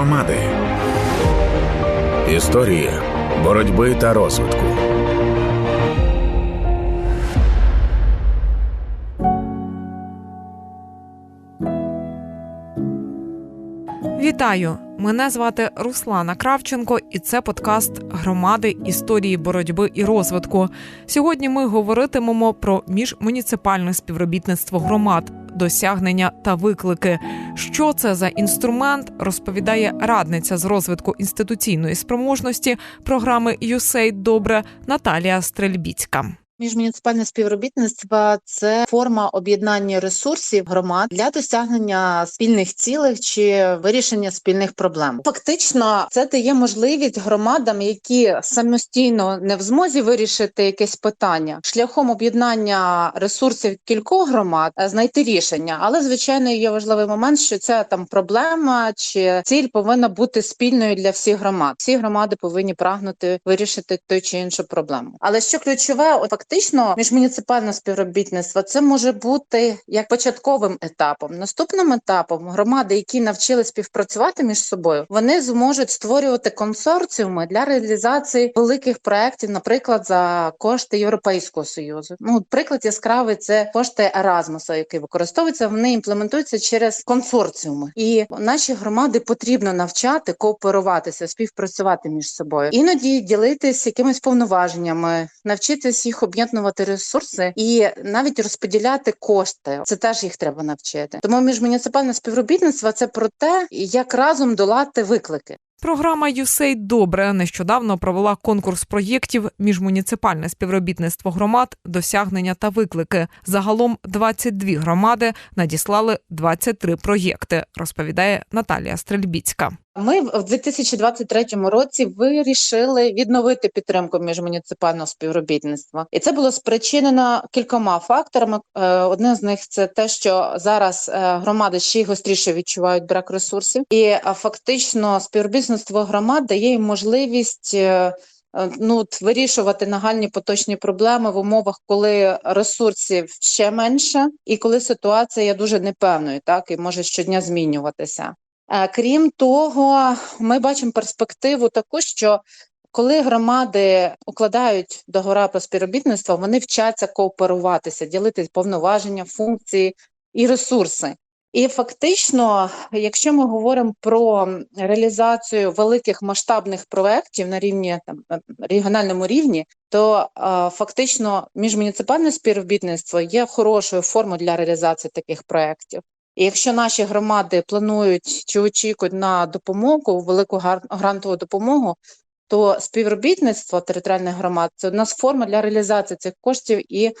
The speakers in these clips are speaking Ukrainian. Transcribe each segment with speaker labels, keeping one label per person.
Speaker 1: Громади. Історії боротьби та розвитку.
Speaker 2: Вітаю! Мене звати Руслана Кравченко, і це подкаст громади історії боротьби і розвитку. Сьогодні ми говоритимемо про міжмуніципальне співробітництво громад, досягнення та виклики. Що це за інструмент, розповідає радниця з розвитку інституційної спроможності програми «USAID Добре Наталія Стрельбіцька.
Speaker 3: Міжмуніципальне співробітництво це форма об'єднання ресурсів громад для досягнення спільних цілей чи вирішення спільних проблем. Фактично, це дає можливість громадам, які самостійно не в змозі вирішити якесь питання, шляхом об'єднання ресурсів кількох громад е, знайти рішення. Але звичайно є важливий момент, що ця там проблема чи ціль повинна бути спільною для всіх громад. Всі громади повинні прагнути вирішити той чи іншу проблему. Але що ключове, от фактично міжмуніципальне співробітництво це може бути як початковим етапом. Наступним етапом громади, які навчили співпрацювати між собою, вони зможуть створювати консорціуми для реалізації великих проєктів, наприклад, за кошти Європейського союзу. Ну, приклад яскравий це кошти Еразмуса, які використовуються. Вони імплементуються через консорціуми, і наші громади потрібно навчати кооперуватися, співпрацювати між собою, іноді ділитись якимись повноваженнями, навчитись їх об'єднувати ресурси і навіть розподіляти кошти. Це теж їх треба навчити. Тому міжмуніципальне співробітництво це про те, як разом долати виклики.
Speaker 2: Програма «USAID Добре нещодавно провела конкурс проєктів міжмуніципальне співробітництво громад, досягнення та виклики. Загалом 22 громади надіслали 23 проєкти, розповідає Наталія Стрельбіцька.
Speaker 3: Ми в 2023 році вирішили відновити підтримку міжмуніципального співробітництва, і це було спричинено кількома факторами. Е, Одне з них це те, що зараз е, громади ще й гостріше відчувають брак ресурсів, і е, фактично співробітництво громад дає їм можливість. Ну, вирішувати нагальні поточні проблеми в умовах, коли ресурсів ще менше, і коли ситуація дуже непевною, так і може щодня змінюватися. Е, Крім того, ми бачимо перспективу таку, що коли громади укладають договори про співробітництво, вони вчаться кооперуватися, ділити повноваження, функції і ресурси. І фактично, якщо ми говоримо про реалізацію великих масштабних проєктів на рівні там е, регіональному рівні, то е, фактично міжмуніципальне співробітництво є хорошою формою для реалізації таких проєктів. Якщо наші громади планують чи очікують на допомогу, велику грантову допомогу, то співробітництво територіальних громад це одна з форм для реалізації цих коштів і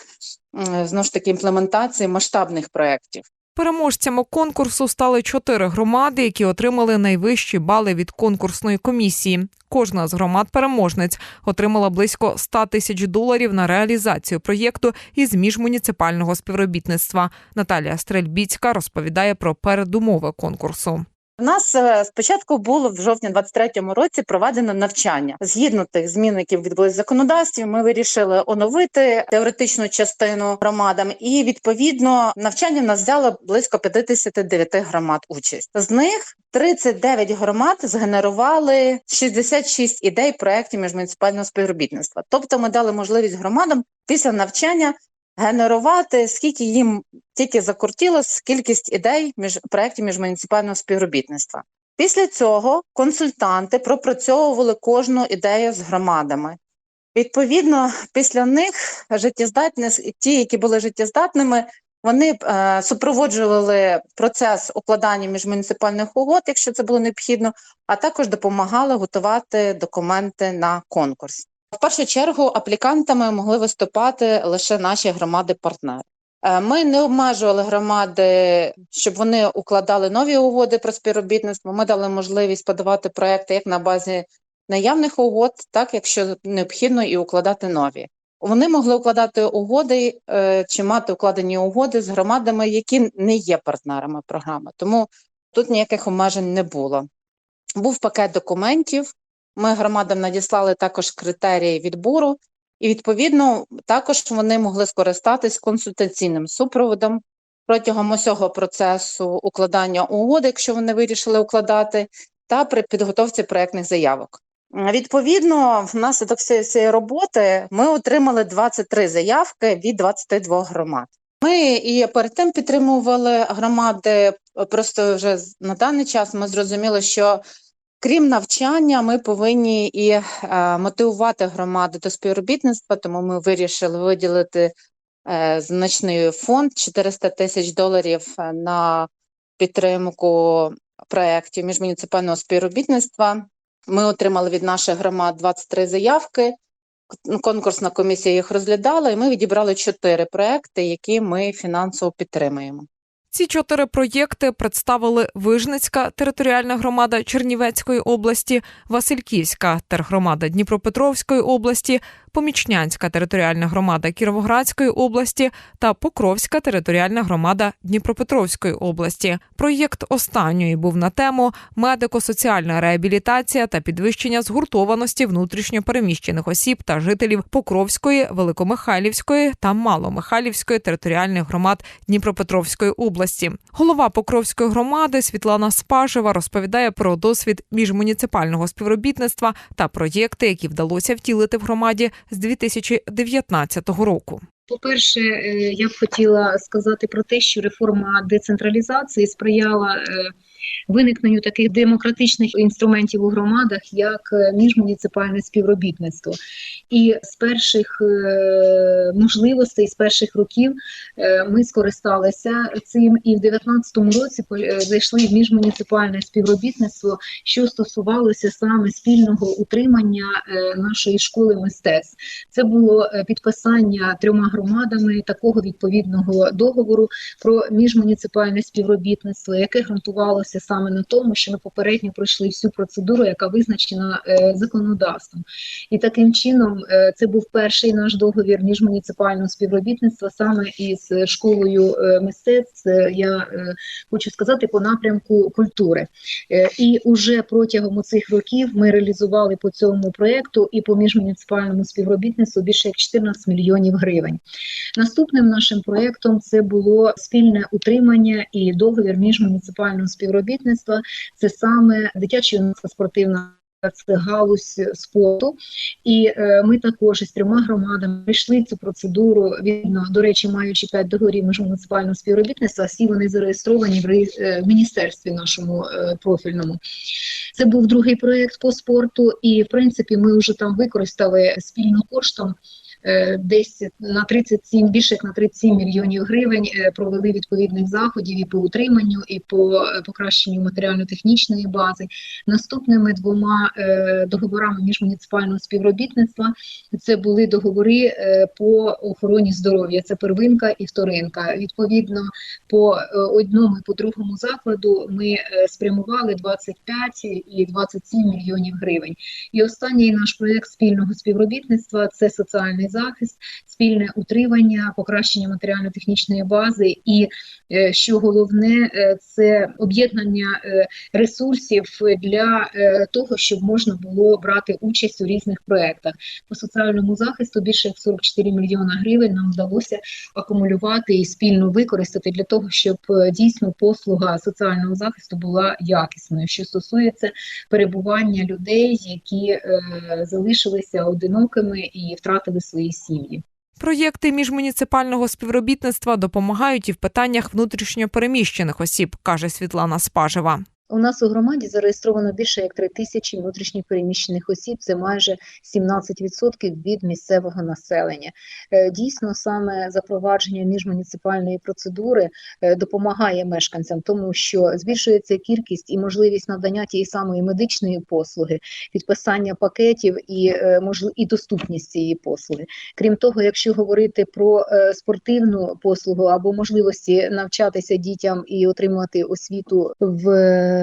Speaker 3: знову ж таки імплементації масштабних проєктів.
Speaker 2: Переможцями конкурсу стали чотири громади, які отримали найвищі бали від конкурсної комісії. Кожна з громад-переможниць отримала близько 100 тисяч доларів на реалізацію проєкту із міжмуніципального співробітництва. Наталія Стрельбіцька розповідає про передумови конкурсу.
Speaker 3: У нас е, спочатку було в жовтні 23-му році проведено навчання. Згідно тих змін, які відбулись в законодавстві, ми вирішили оновити теоретичну частину громадам, і відповідно навчання в нас взяло близько 59 громад участь. З них 39 громад згенерували 66 ідей проєктів міжмуніципального співробітництва. Тобто, ми дали можливість громадам після навчання генерувати, скільки їм тільки закортілось кількість ідей між проєктів міжмуніципального співробітництва. Після цього консультанти пропрацьовували кожну ідею з громадами. Відповідно, після них життєздатні ті, які були життєздатними, вони е, супроводжували процес укладання міжмуніципальних угод, якщо це було необхідно, а також допомагали готувати документи на конкурс. В першу чергу аплікантами могли виступати лише наші громади-партнери. Е, Ми не обмежували громади, щоб вони укладали нові угоди про співробітництво. Ми дали можливість подавати проекти як на базі наявних угод, так якщо необхідно, і укладати нові. Вони могли укладати угоди е, чи мати укладені угоди з громадами, які не є партнерами програми. Тому тут ніяких обмежень не було. Був пакет документів. Ми громадам надіслали також критерії відбору, і відповідно також вони могли скористатись консультаційним супроводом протягом усього процесу укладання угоди, якщо вони вирішили укладати, та при підготовці проектних заявок. Відповідно, внаслідок всієї цієї роботи ми отримали 23 заявки від 22 громад. Ми і перед тим підтримували громади. Просто вже на даний час ми зрозуміли, що крім навчання, ми повинні і е, мотивувати громади до співробітництва, тому ми вирішили виділити е, значний фонд 400 тисяч доларів е, на підтримку проєктів міжмуніципального співробітництва. Ми отримали від наших громад 23 заявки. Конкурсна комісія їх розглядала, і ми відібрали чотири проекти, які ми фінансово підтримуємо.
Speaker 2: Ці чотири проєкти представили Вижницька територіальна громада Чернівецької області, Васильківська тергромада Дніпропетровської області, Помічнянська територіальна громада Кіровоградської області та Покровська територіальна громада Дніпропетровської області. Проєкт останньої був на тему медико-соціальна реабілітація та підвищення згуртованості внутрішньо переміщених осіб та жителів Покровської, Великомихайлівської та Маломихайлівської територіальних громад Дніпропетровської області. Голова Покровської громади Світлана Спажева розповідає про досвід міжмуніципального співробітництва та проєкти, які вдалося втілити в громаді з 2019 року.
Speaker 4: По-перше, е, я б хотіла сказати про те, що реформа децентралізації сприяла е, виникненню таких демократичних інструментів у громадах, як е, міжмуніципальне співробітництво. І з перших е, можливостей, з перших років е, ми скористалися цим, і в 2019 році зайшли в міжмуніципальне співробітництво, що стосувалося саме спільного утримання нашої школи мистецтв. Це було підписання трьома громадами такого відповідного договору про міжмуніципальне співробітництво, яке ґрунтувалося саме на тому, що ми попередньо пройшли всю процедуру, яка визначена е, законодавством. І таким чином е, це був перший наш договір міжмуніципального співробітництва саме із школою е, мистецтв. Е, Я е, хочу сказати по напрямку культури. Е, І уже протягом цих років ми реалізували по цьому проєкту і по міжмуніципальному співробітництву більше як 14 мільйонів гривень. Наступним нашим проєктом це було спільне утримання і договір міжмуніципального співробітництва. Це саме дитяча юнацька спортивна. Це галузь спорту, і е, ми також із трьома громадами прийшли цю процедуру. Відно до речі, маючи п'ять договорів міжмуніципального співробітництва, всі вони зареєстровані в, реєс- е, в міністерстві нашому е, профільному. Це був другий проєкт по спорту, і в принципі ми вже там використали спільно коштом. Е, Десь на 37, більше як на 37 мільйонів гривень е, провели відповідних заходів і по утриманню, і по е, покращенню матеріально-технічної бази. Наступними двома договорами міжмуніципального співробітництва це були договори по охороні здоров'я. Це первинка і вторинка. Відповідно, по одному і по другому закладу ми спрямували 25 і 27 мільйонів гривень. І останній наш проєкт спільного співробітництва це соціальний захист, спільне утримання, покращення матеріально-технічної бази, і е, що головне, е, це об'єднання е, ресурсів для того, щоб можна було брати участь у різних проєктах. По соціальному захисту більше як 44 мільйона гривень нам вдалося акумулювати і спільно використати для того, щоб дійсно послуга соціального захисту була якісною, що стосується перебування людей, які е, залишилися одинокими і втратили свої сім'ї.
Speaker 2: Проєкти міжмуніципального співробітництва допомагають і в питаннях внутрішньопереміщених осіб, каже Світлана Спажева.
Speaker 4: У нас у громаді зареєстровано більше як 3 тисячі внутрішньо переміщених осіб. Це майже 17% від місцевого населення. Е, Дійсно, саме запровадження міжмуніципальної процедури е, допомагає мешканцям, тому що збільшується кількість і можливість надання тієї самої медичної послуги, підписання пакетів і е, і доступність цієї послуги. Крім того, якщо говорити про спортивну послугу або можливості навчатися дітям і отримувати освіту в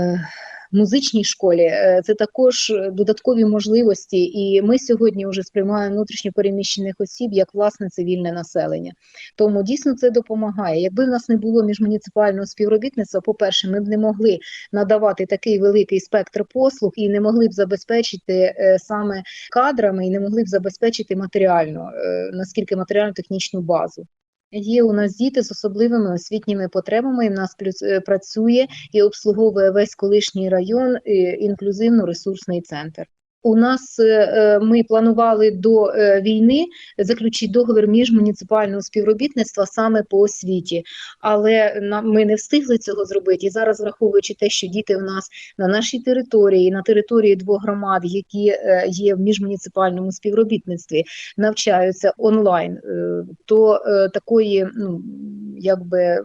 Speaker 4: музичній школі, е, це також додаткові можливості. І ми сьогодні вже сприймаємо внутрішньо переміщених осіб як власне цивільне населення. Тому дійсно це допомагає. Якби в нас не було міжмуніципального співробітництва, по-перше, ми б не могли надавати такий великий спектр послуг і не могли б забезпечити е, саме кадрами і не могли б забезпечити матеріально, е, наскільки матеріально-технічну базу. Є у нас діти з особливими освітніми потребами. І в нас е, працює і обслуговує весь колишній район інклюзивно-ресурсний центр. У нас е, е, ми планували до е, війни заключити договір міжмуніципального співробітництва саме по освіті, але ми не встигли цього зробити. І зараз, враховуючи те, що діти в нас на нашій території, на території двох громад, які є в міжмуніципальному співробітництві, навчаються онлайн, то такої, ну якби.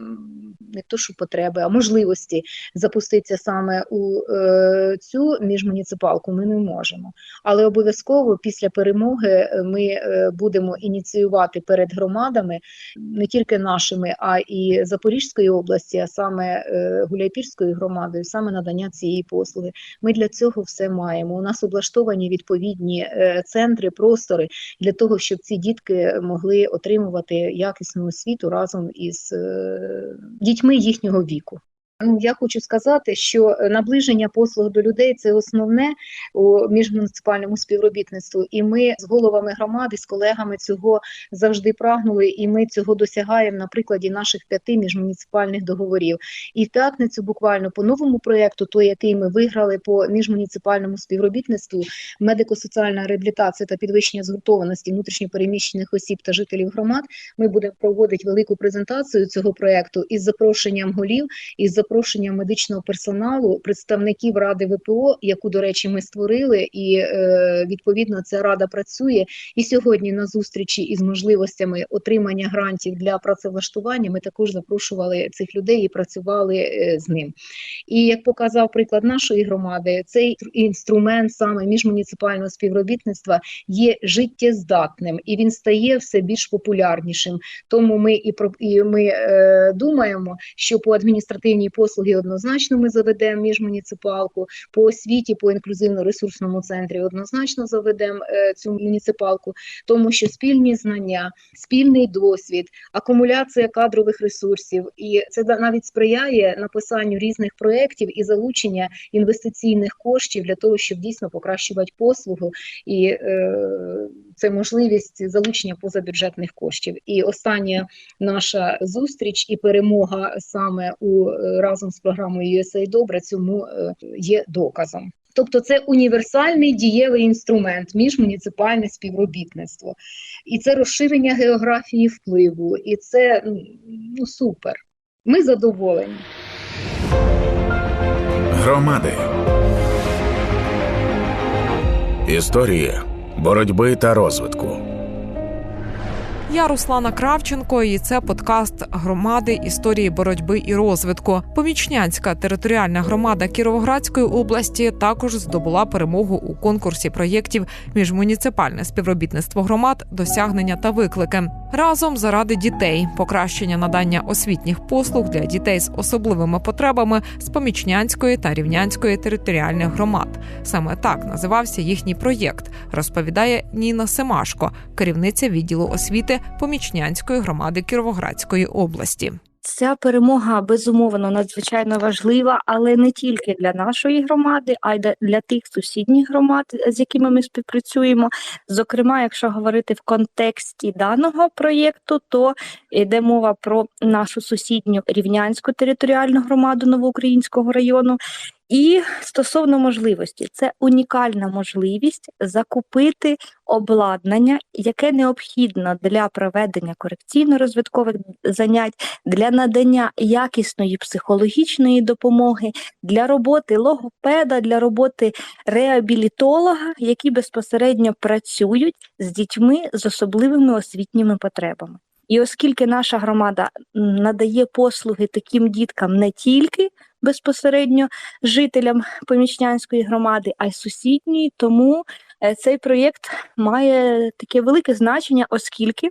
Speaker 4: Не то, що потреби, а можливості запуститися саме у е, цю міжмуніципалку ми не можемо. Але обов'язково після перемоги е, ми е, будемо ініціювати перед громадами не тільки нашими, а і Запорізької області, а саме е, Гуляйпільською громадою, саме надання цієї послуги. Ми для цього все маємо. У нас облаштовані відповідні центри, простори для того, щоб ці дітки могли отримувати якісну освіту разом із е, дітьми їхнього віку. Ну, я хочу сказати, що е, наближення послуг до людей це основне у міжмуніципальному співробітництві, і ми з головами громади, з колегами цього завжди прагнули, і ми цього досягаємо на прикладі наших п'яти міжмуніципальних договорів. І в п'ятницю, буквально по новому проєкту, той, який ми виграли по міжмуніципальному співробітництву, медико-соціальна реабілітація та підвищення згуртованості внутрішньопереміщених осіб та жителів громад. Ми будемо проводити велику презентацію цього проєкту із запрошенням голів, із запрошенням медичного персоналу, представників ради ВПО, яку, до речі, ми створили, і е, відповідно ця рада працює. І сьогодні на зустрічі із можливостями отримання грантів для працевлаштування ми також запрошували цих людей і працювали е, з ним. І як показав приклад нашої громади, цей інструмент саме міжмуніципального співробітництва є життєздатним і він стає все більш популярнішим. Тому ми і і ми е, думаємо, що по адміністративній послуги однозначно ми заведемо міжмуніципалку, по освіті, по інклюзивно-ресурсному центрі однозначно заведемо е, цю муніципалку, тому що спільні знання, спільний досвід, акумуляція кадрових ресурсів, і це навіть сприяє написанню різних проєктів і залучення інвестиційних коштів для того, щоб дійсно покращувати послугу, і е, це можливість залучення позабюджетних коштів. І остання наша зустріч і перемога саме у е, разом з програмою USA Добре цьому е, є доказом. Тобто це універсальний дієвий інструмент міжмуніципальне співробітництво, і це розширення географії впливу, і це ну, ну супер. Ми задоволені.
Speaker 1: Громади. Історії боротьби та розвитку.
Speaker 2: Я Руслана Кравченко, і це подкаст громади історії боротьби і розвитку. Помічнянська територіальна громада Кіровоградської області також здобула перемогу у конкурсі проєктів міжмуніципальне співробітництво громад, досягнення та виклики разом заради дітей, покращення надання освітніх послуг для дітей з особливими потребами з Помічнянської та Рівнянської територіальних громад. Саме так називався їхній проєкт, розповідає Ніна Семашко, керівниця відділу освіти Помічнянської громади Кіровоградської області.
Speaker 5: Ця перемога безумовно надзвичайно важлива, але не тільки для нашої громади, а й для- тих сусідніх громад, з якими ми співпрацюємо. Зокрема, якщо говорити в контексті даного проєкту, то йде мова про нашу сусідню рівнянську територіальну громаду Новоукраїнського району. І стосовно можливості, це унікальна можливість закупити обладнання, яке необхідно для проведення корекційно-розвиткових занять, для надання якісної психологічної допомоги, для роботи логопеда, для роботи реабілітолога, які безпосередньо працюють з дітьми з особливими освітніми потребами. І оскільки наша громада надає послуги таким діткам не тільки безпосередньо жителям помічнянської громади, а й сусідньої, тому е, цей проєкт має таке велике значення, оскільки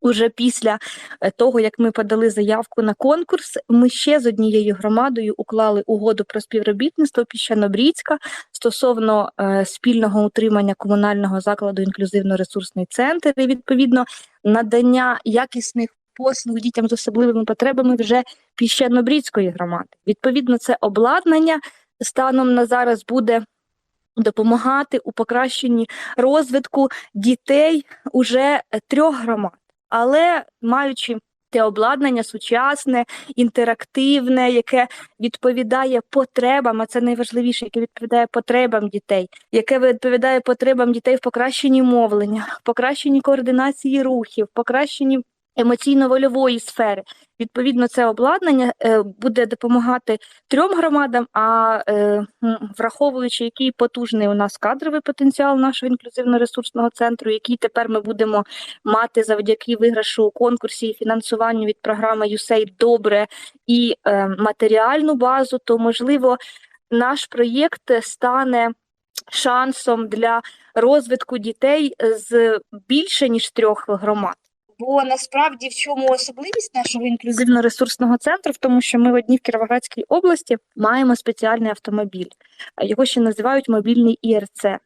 Speaker 5: уже після е, того, як ми подали заявку на конкурс, ми ще з однією громадою уклали угоду про співробітництво Піщанобрідська стосовно е, спільного утримання комунального закладу інклюзивно-ресурсний центр і відповідно надання якісних послуг дітям з особливими потребами вже Піщанобрідської громади. Відповідно, це обладнання станом на зараз буде допомагати у покращенні розвитку дітей уже трьох громад. Але маючи те обладнання сучасне, інтерактивне, яке відповідає потребам, а це найважливіше, яке відповідає потребам дітей, яке відповідає потребам дітей в покращенні мовлення, в покращенні координації рухів, в покращенні емоційно-вольової сфери. Відповідно, це обладнання е, буде допомагати трьом громадам. А е, враховуючи, який потужний у нас кадровий потенціал нашого інклюзивно-ресурсного центру, який тепер ми будемо мати завдяки виграшу у конкурсі і фінансуванню від програми USAID добре і е, матеріальну базу, то можливо наш проєкт стане шансом для розвитку дітей з більше ніж трьох громад. Бо насправді в чому особливість нашого інклюзивно-ресурсного центру, в тому, що ми в одні в Кіровоградській області маємо спеціальний автомобіль. Його ще називають мобільний ІРЦ. е,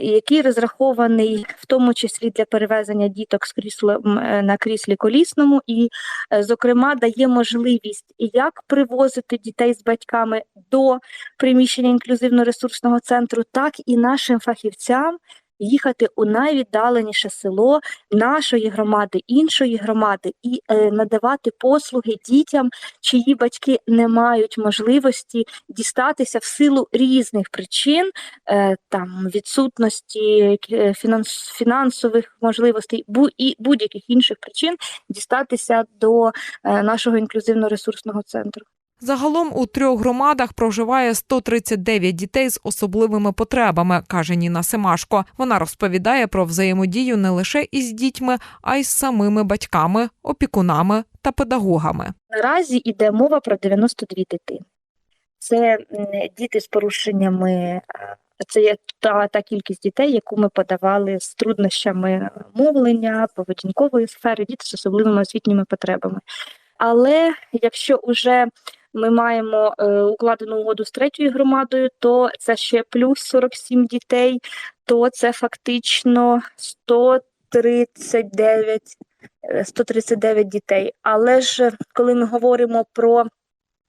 Speaker 5: Який розрахований в тому числі для перевезення діток з кріслом е, на кріслі колісному, і, е, зокрема, дає можливість як привозити дітей з батьками до приміщення інклюзивно-ресурсного центру, так і нашим фахівцям їхати у найвіддаленіше село нашої громади, іншої громади, і е, надавати послуги дітям, чиї батьки не мають можливості дістатися в силу різних причин, е, там відсутності е, фінанс, фінансових можливостей, бу і будь-яких інших причин дістатися до е, нашого інклюзивно-ресурсного центру.
Speaker 2: Загалом у трьох громадах проживає 139 дітей з особливими потребами, каже Ніна Семашко. Вона розповідає про взаємодію не лише із дітьми, а й з самими батьками, опікунами та педагогами.
Speaker 5: Наразі йде мова про 92 дитини. Це діти з порушеннями, е, це є та, та кількість дітей, яку ми подавали з труднощами мовлення, поведінкової сфери, діти з особливими освітніми потребами. Але якщо вже ми маємо е, укладену угоду з третьою громадою, то це ще плюс 47 дітей, то це фактично 139 е, 139 дітей. Але ж коли ми говоримо про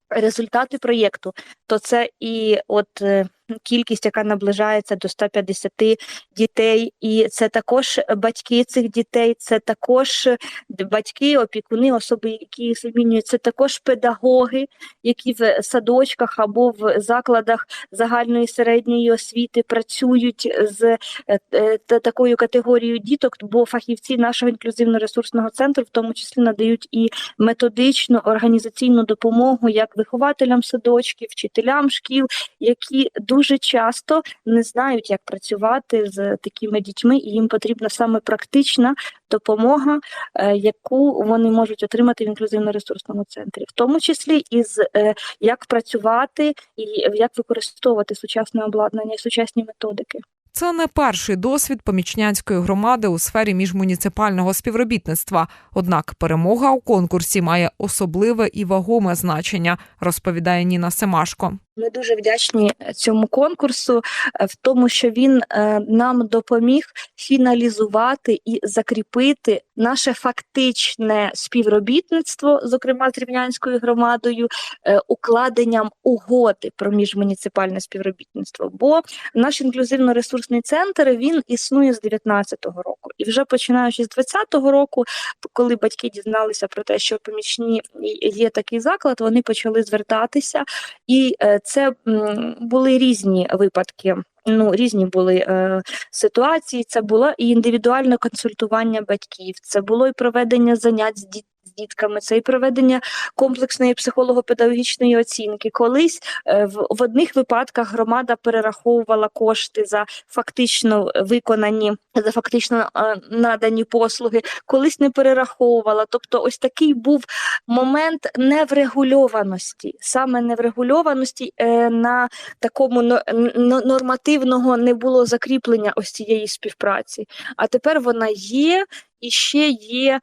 Speaker 5: результати проєкту, то це і от е, кількість, яка наближається до 150 дітей, і це також батьки цих дітей, це також батьки, опікуни, особи, які їх замінюють, це також педагоги, які в садочках або в закладах загальної середньої освіти працюють з е, е, та- такою категорією діток, бо фахівці нашого інклюзивно-ресурсного центру в тому числі надають і методичну організаційну допомогу як вихователям садочків, вчителям шкіл, які дуже часто не знають, як працювати з такими дітьми, і їм потрібна саме практична допомога, е, яку вони можуть отримати в інклюзивно-ресурсному центрі, в тому числі із е, як працювати і як використовувати сучасне обладнання і сучасні методики.
Speaker 2: Це не перший досвід помічнянської громади у сфері міжмуніципального співробітництва. Однак перемога у конкурсі має особливе і вагоме значення, розповідає Ніна Семашко.
Speaker 5: Ми дуже вдячні цьому конкурсу е, в тому, що він е, нам допоміг фіналізувати і закріпити наше фактичне співробітництво, зокрема з Рівнянською громадою, е, укладенням угоди про міжмуніципальне співробітництво. Бо наш інклюзивно-ресурсний центр він існує з 19-го року, і вже починаючи з 20-го року, коли батьки дізналися про те, що помічні є такий заклад, вони почали звертатися. І це були різні випадки. Ну, різні були е, ситуації. Це було і індивідуальне консультування батьків, це було і проведення занять з діт- з дітками, це і проведення комплексної психолого-педагогічної оцінки. Колись е, в, в одних випадках громада перераховувала кошти за фактично виконані, за фактично е, надані послуги, колись не перераховувала. Тобто, ось такий був момент неврегульованості, саме неврегульованості е, на такому нормативного не було закріплення ось цієї співпраці. А тепер вона є. І ще є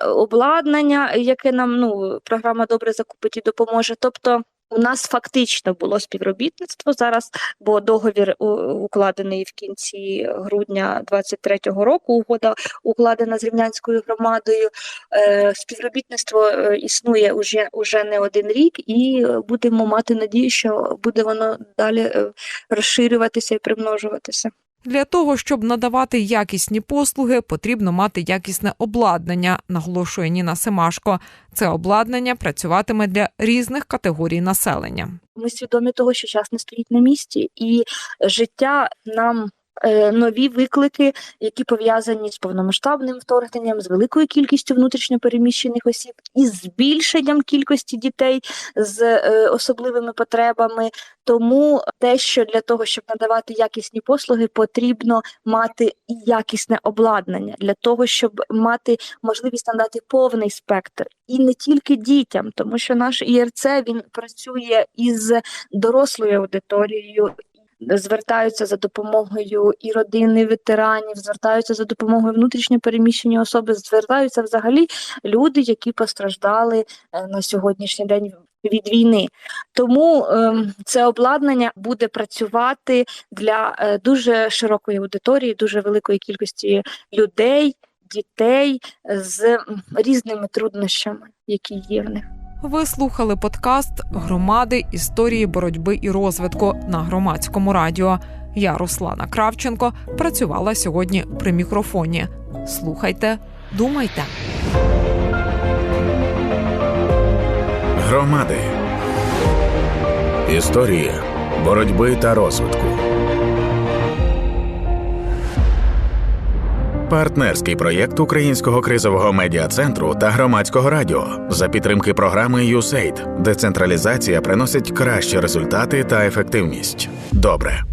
Speaker 5: обладнання, яке нам ну програма добре закупить і допоможе. Тобто у нас фактично було співробітництво зараз, бо договір укладений в кінці грудня 23-го року. Угода укладена з рівнянською громадою. Е, Співробітництво е, існує уже, уже не один рік, і будемо мати надію, що буде воно далі е, розширюватися і примножуватися.
Speaker 2: Для того щоб надавати якісні послуги, потрібно мати якісне обладнання, наголошує Ніна Семашко. Це обладнання працюватиме для різних категорій населення.
Speaker 5: Ми свідомі того, що час не стоїть на місці, і життя нам. Е, Нові виклики, які пов'язані з повномасштабним вторгненням, з великою кількістю внутрішньопереміщених осіб і збільшенням кількості дітей з е, особливими потребами. Тому те, що для того, щоб надавати якісні послуги, потрібно мати якісне обладнання для того, щоб мати можливість надати повний спектр, і не тільки дітям, тому що наш ІРЦ він працює із дорослою аудиторією. Звертаються за допомогою і родини ветеранів, звертаються за допомогою внутрішньо переміщені особи, звертаються взагалі люди, які постраждали е, на сьогоднішній день від війни. Тому ем, це обладнання буде працювати для е, дуже широкої аудиторії, дуже великої кількості людей, дітей з різними труднощами, які є в них.
Speaker 2: Ви слухали подкаст Громади історії боротьби і розвитку на громадському радіо. Я Руслана Кравченко працювала сьогодні при мікрофоні. Слухайте, думайте.
Speaker 1: Громади. Історії боротьби та розвитку. Партнерський проєкт Українського кризового медіа центру та громадського радіо за підтримки програми USAID. Децентралізація приносить кращі результати та ефективність. Добре.